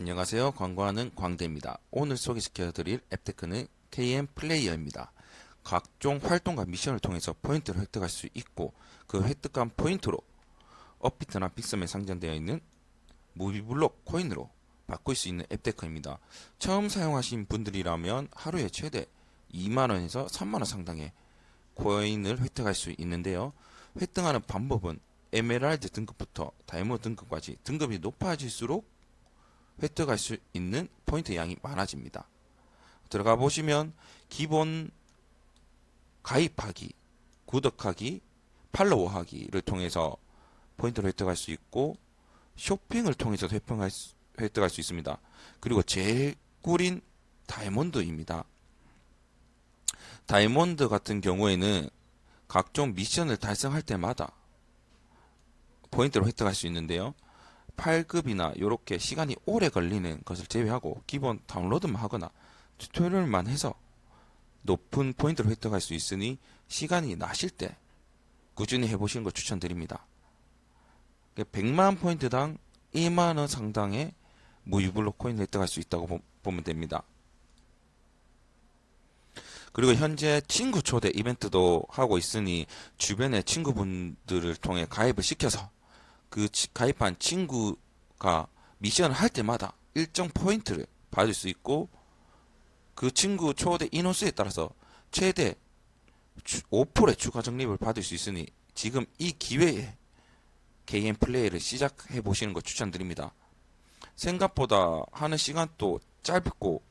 안녕하세요. 광고하는 광대입니다. 오늘 소개시켜드릴 앱테크는 KM 플레이어입니다. 각종 활동과 미션을 통해서 포인트를 획득할 수 있고 그 획득한 포인트로 업비트나 빅섬에 상장되어 있는 무비블록 코인으로 바꿀 수 있는 앱테크입니다. 처음 사용하신 분들이라면 하루에 최대 2만원에서 3만원 상당의 코인을 획득할 수 있는데요. 획득하는 방법은 에메랄드 등급부터 다이아몬드 등급까지 등급이 높아질수록 획득할 수 있는 포인트 양이 많아집니다. 들어가 보시면 기본 가입하기, 구독하기, 팔로우하기를 통해서 포인트를 획득할 수 있고 쇼핑을 통해서도 획득할 수, 획득할 수 있습니다. 그리고 제일 꿀인 다이아몬드입니다. 다이아몬드 같은 경우에는 각종 미션을 달성할 때마다 포인트를 획득할 수 있는데요. 8급이나 이렇게 시간이 오래 걸리는 것을 제외하고 기본 다운로드만 하거나 튜토리얼만 해서 높은 포인트를 획득할 수 있으니 시간이 나실 때 꾸준히 해보시는 걸 추천드립니다. 100만 포인트당 1만원 상당의 무유블록 코인을 획득할 수 있다고 보- 보면 됩니다. 그리고 현재 친구 초대 이벤트도 하고 있으니 주변의 친구분들을 통해 가입을 시켜서 그 치- 가입한 친구가 미션을 할 때마다 일정 포인트를 받을 수 있고 그 친구 초대 인원수에 따라서 최대 5%의 추가 적립을 받을 수 있으니 지금 이 기회에 개인 플레이를 시작해 보시는 걸 추천드립니다. 생각보다 하는 시간도 짧고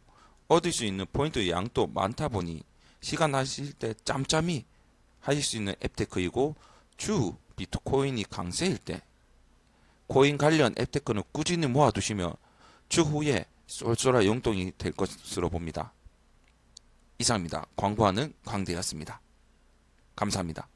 얻을 수 있는 포인트 양도 많다 보니 시간 나실 때 짬짬이 하실 수 있는 앱테크이고 주 비트코인이 강세일 때 코인 관련 앱테크는 꾸준히 모아두시면 추후에 쏠쏠한 용돈이 될 것으로 봅니다. 이상입니다. 광고하는 광대였습니다. 감사합니다.